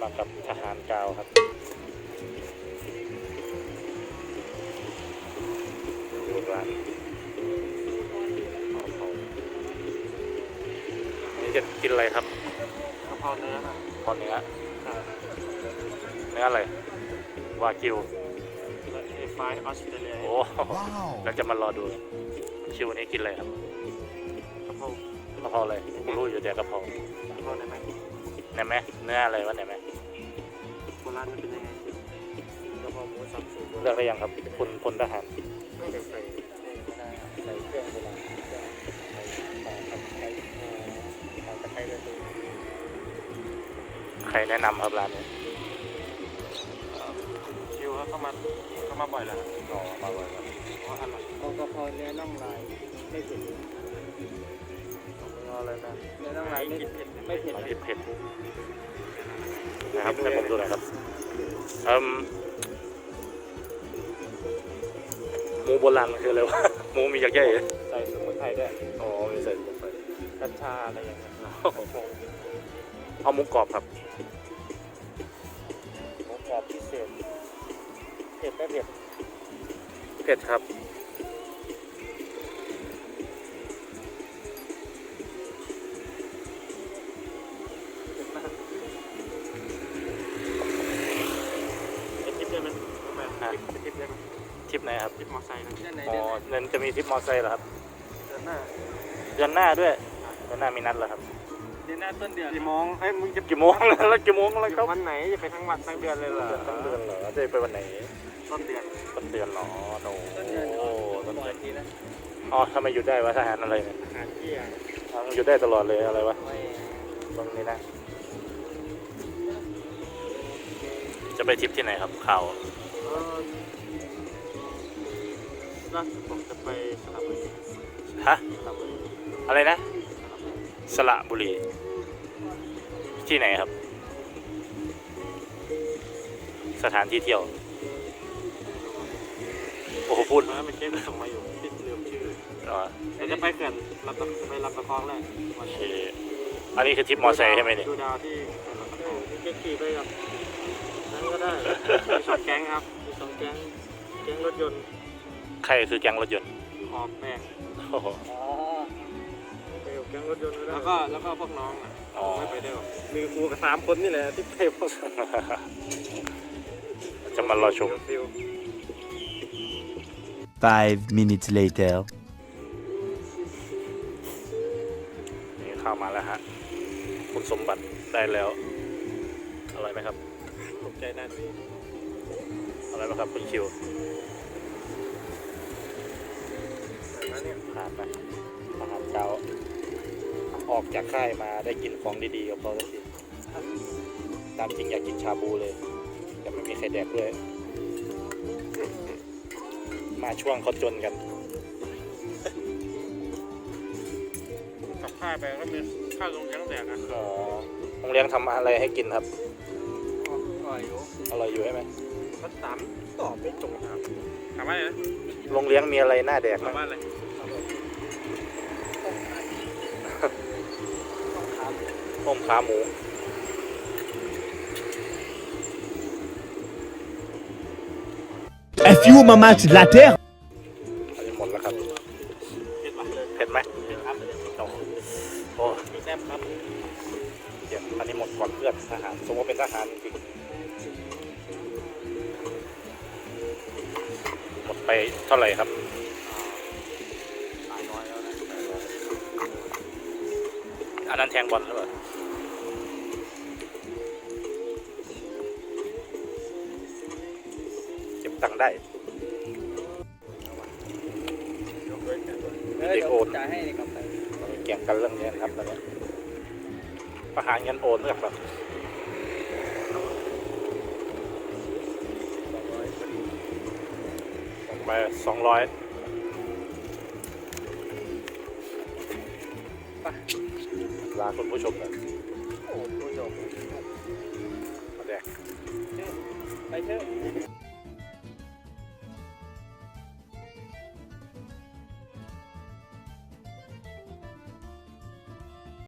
มากับทหารกาวครับดูร้านนี่จะกินอะไรครับกะเพราเนื้อครับพอเนื้อเนื้ออะไรวากิวและเอฟไฟออสเตรเลียโอ้เราจะมารอดูคิวนี้กินอะไรครับกะเพรากะเพราอะไรกูรู้อยู่แต่กะเพรา กะเพราได้ไหม ไหนไหมเนื้ออะไรวะไหนไหมโบราณมันเป็นยังไงกะเพราหมูสับสูตรโบเลืราอกณได้ยังครับคุณพลทหารไม่ได้ใส่ใส่เครื่องโบราณใส่ปลาตะไคร้ปลาตะไคร้ด้วยตัวใครแนะนำครับร้านนี้คิวเข้ามาเข้ามาบ่อยแล้วอ๋อมาบ่อยครับเพราะอร่อยเอากะเพราเนื้อน่องลายไม่เผ็ดเอาอะไรนะเนื้อน่องลายไม่เผ็ดไม่เผ็ดเผ็ดเผ็ด นะครับให้ผมดูหน่อยครับเอ่มหมูโบราณมันคืออะไรวะหมูมียักษ์ใหญ่ใส่สมุนไพรด้วยอ๋อมีใส่ลงไปกัญชาอะไรอย่างเงี้ยเอาหมูกรอบครับหมูกรอบพิเศษเผ็ดไม่เผ็ดเผ็ดครับ ทริปไหนครับทิปมอไซค์นะเดือนไหนอ๋อเงินจะมีทริปมอไซค์เหรอครับเดือนหน้าเดือนหน้าด้วยเดือนหน้ามีนัดเหรอครับเดือนหน้าต้นเดือนกี่โมงเฮ้ยมึงจะกี่โมงแล้วกี่โมงแล้วครับวันไหนจะไปทั้งวันทั้งเดือนเลยเหรอต้นเดือนเหรอจะไปวันไหนต้นเดือนต้นเดือนเหรอโอ้ต้นเดือนโหต้นบ่อเดือยนทีนะอ๋อทำไมหยุดได้วะทหารอะไรเนี่ยอาหารที่อะอ๋อมันหยุดได้ตลอดเลยอะไรวะไม่ตรงนี้นะ จะไปทริปที่ไหนครับข่าวเออ ล่าสุดผมจะไปสระบุรีฮะ สระบุรีอะไรนะ สระบุรี ที่ไหนครับ สถานที่เที่ยว โอ้โหพูดแล้วเป็นเกมที่ส่งมาอยู่ที่ลืมชื่ออ๋อเดี๋ยวจะไปเขื่อนรับตะไปรับตะคองแรกวันโอนี้เคอันนี้คือทริปมอไซค์ใช่ไหมเนี่ย ดูดาวที่เขื่อนรับตะคองเก็ขี่ไปกับนั่นก็ได้ มีสองแก๊งครับมีสองแก๊งแก๊งรถยนต์ใค รคือแก๊งรถยนต์ออกแม่งโอ้โห อ๋อไปกับแก๊งรถยนต์แล้วก็แล้วก็พวกน้องอะอ๋อ ไม่ไปได้หรอกมีครูกับสามคนนี่แหละที่ไปพวกจะมารอชม ฟิล Five minutes later. นี่ข้าวมาแล้วฮะ คุณสมบัติได้แล้ว อร่อยไหมครับตกใจนานสิอร่อยไหมครับคุณคิวแนั้นเนี่ยผ่านไหมอาหารเช้า ออกจากค่ายมาได้กินของดีๆกับเขาสักทีตามจริงอยากกินชาบูเลย แต่ไม่มีใครแดกด้วย มาช่วงเขาจนกันกลับค่ายไปก็มีข้าวลงยังแตกอะอ๋อโรงเรียนทำอะไรให้กินครับอ่อยอยู่อร่อยอยู่ใช่ไหมก็ถามตอบไม่ตรงครับถามว่าอะไรนะโรงเรียนมีอะไรน่าแดกถามบ้างว่าอะไร ต้มขาหมู A few moments later. อันนี้หมดแล้วครับเผ็ดปะเผ็ดไหมเผ็ดครับโอ้โอ้มีแซ่บครับเดี๋ยวอันนี้หมดก่อนเพื่อนทหารสมมติเป็นทหารจริงหมดไปเท่าไหร่ครับหลายร้อยแล้วนะอันนั้นแทงบอลหรือเปล่า เก็บตังค์ได้เฮ้ยเดี๋ยวจ่ายให้ในกาแฟเราแข่งกันเรื่องนี้นะครับตอนนี้ประหารเงินโอนด้วยครับส่งไปสองร้อยลาคุณผู้ชมเลยโอ้โหผู้ชมมาแดกไปเถอะ